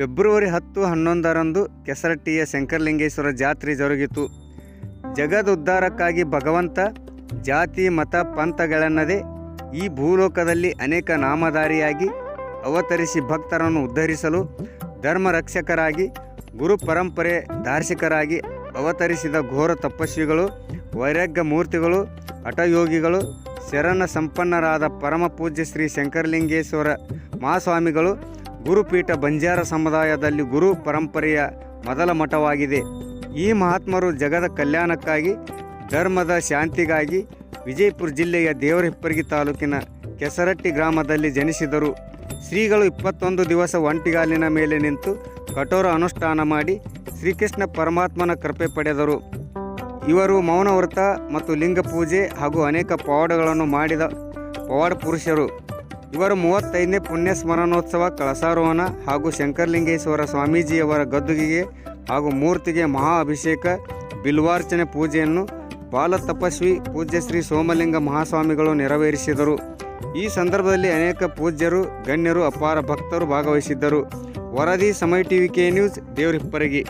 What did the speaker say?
February ಹತ್ತು ಹನ್ನೊಂದರಂದು ಕೆಸರಟ್ಟಿಯ ಶಂಕರಲಿಂಗೇಶ್ವರ ಜಾತ್ರೆ ಜರುಗಿತು. ಜಗದುದ್ಧಾರಕ್ಕಾಗಿ ಭಗವಂತ, ಜಾತಿ, ಮತ, ಪಂಥಗಳೆನ್ನದೆ ಈ ಭೂಲೋಕದಲ್ಲಿ ಅನೇಕ ನಾಮಧಾರಿಯಾಗಿ ಅವತರಿಸಿ ಭಕ್ತರನ್ನು ಉದ್ಧರಿಸಲು ಧರ್ಮ ರಕ್ಷಕರಾಗಿ ಗುರು ಪರಂಪರೆ ದಾರ್ಶಿಕರಾಗಿ ಅವತರಿಸಿದ ಘೋರ ತಪಸ್ವಿಗಳು, ವೈರಾಗ್ಯ ಮೂರ್ತಿಗಳು, ಹಠಯೋಗಿಗಳು, ಶರಣ ಸಂಪನ್ನರಾದ ಪರಮ ಪೂಜ್ಯ ಶ್ರೀ ಶಂಕರಲಿಂಗೇಶ್ವರ ಮಹಾಸ್ವಾಮಿಗಳು ಗುರುಪೀಠ ಬಂಜಾರ ಸಮುದಾಯದಲ್ಲಿ ಗುರು ಪರಂಪರೆಯ ಮೊದಲ ಮಠವಾಗಿದೆ. ಈ ಮಹಾತ್ಮರು ಜಗದ ಕಲ್ಯಾಣಕ್ಕಾಗಿ, ಧರ್ಮದ ಶಾಂತಿಗಾಗಿ ವಿಜಯಪುರ ಜಿಲ್ಲೆಯ ದೇವರಹಿಪ್ಪರಗಿ ತಾಲೂಕಿನ ಕೆಸರಟ್ಟಿ ಗ್ರಾಮದಲ್ಲಿ ಜನಿಸಿದರು. ಶ್ರೀಗಳು ಇಪ್ಪತ್ತೊಂದು ದಿವಸ ಒಂಟಿಗಾಲಿನ ಮೇಲೆ ನಿಂತು ಕಠೋರ ಅನುಷ್ಠಾನ ಮಾಡಿ ಶ್ರೀಕೃಷ್ಣ ಪರಮಾತ್ಮನ ಕೃಪೆ ಪಡೆದರು. ಇವರು ಮೌನವ್ರತ ಮತ್ತು ಲಿಂಗ ಪೂಜೆ ಹಾಗೂ ಅನೇಕ ಪವಾಡಗಳನ್ನು ಮಾಡಿದ ಪವಾಡ ಪುರುಷರು. ಇವರು ಮೂವತ್ತೈದನೇ ಪುಣ್ಯ ಸ್ಮರಣೋತ್ಸವ ಕಳಸಾರೋಹಣ ಹಾಗೂ ಶಂಕರಲಿಂಗೇಶ್ವರ ಸ್ವಾಮೀಜಿಯವರ ಗದ್ದುಗೆಗೆ ಹಾಗೂ ಮೂರ್ತಿಗೆ ಮಹಾ ಅಭಿಷೇಕ, ಬಿಲ್ವಾರ್ಚನೆ ಪೂಜೆಯನ್ನು ಬಾಲ ತಪಸ್ವಿ ಪೂಜ್ಯ ಶ್ರೀ ಸೋಮಲಿಂಗ ಮಹಾಸ್ವಾಮಿಗಳು ನೆರವೇರಿಸಿದರು. ಈ ಸಂದರ್ಭದಲ್ಲಿ ಅನೇಕ ಪೂಜ್ಯರು, ಗಣ್ಯರು, ಅಪಾರ ಭಕ್ತರು ಭಾಗವಹಿಸಿದ್ದರು. ವರದಿ ಸಮಯ ಟಿವಿ ಕೆ ನ್ಯೂಸ್, ದೇವರಿಪ್ಪರಗಿ.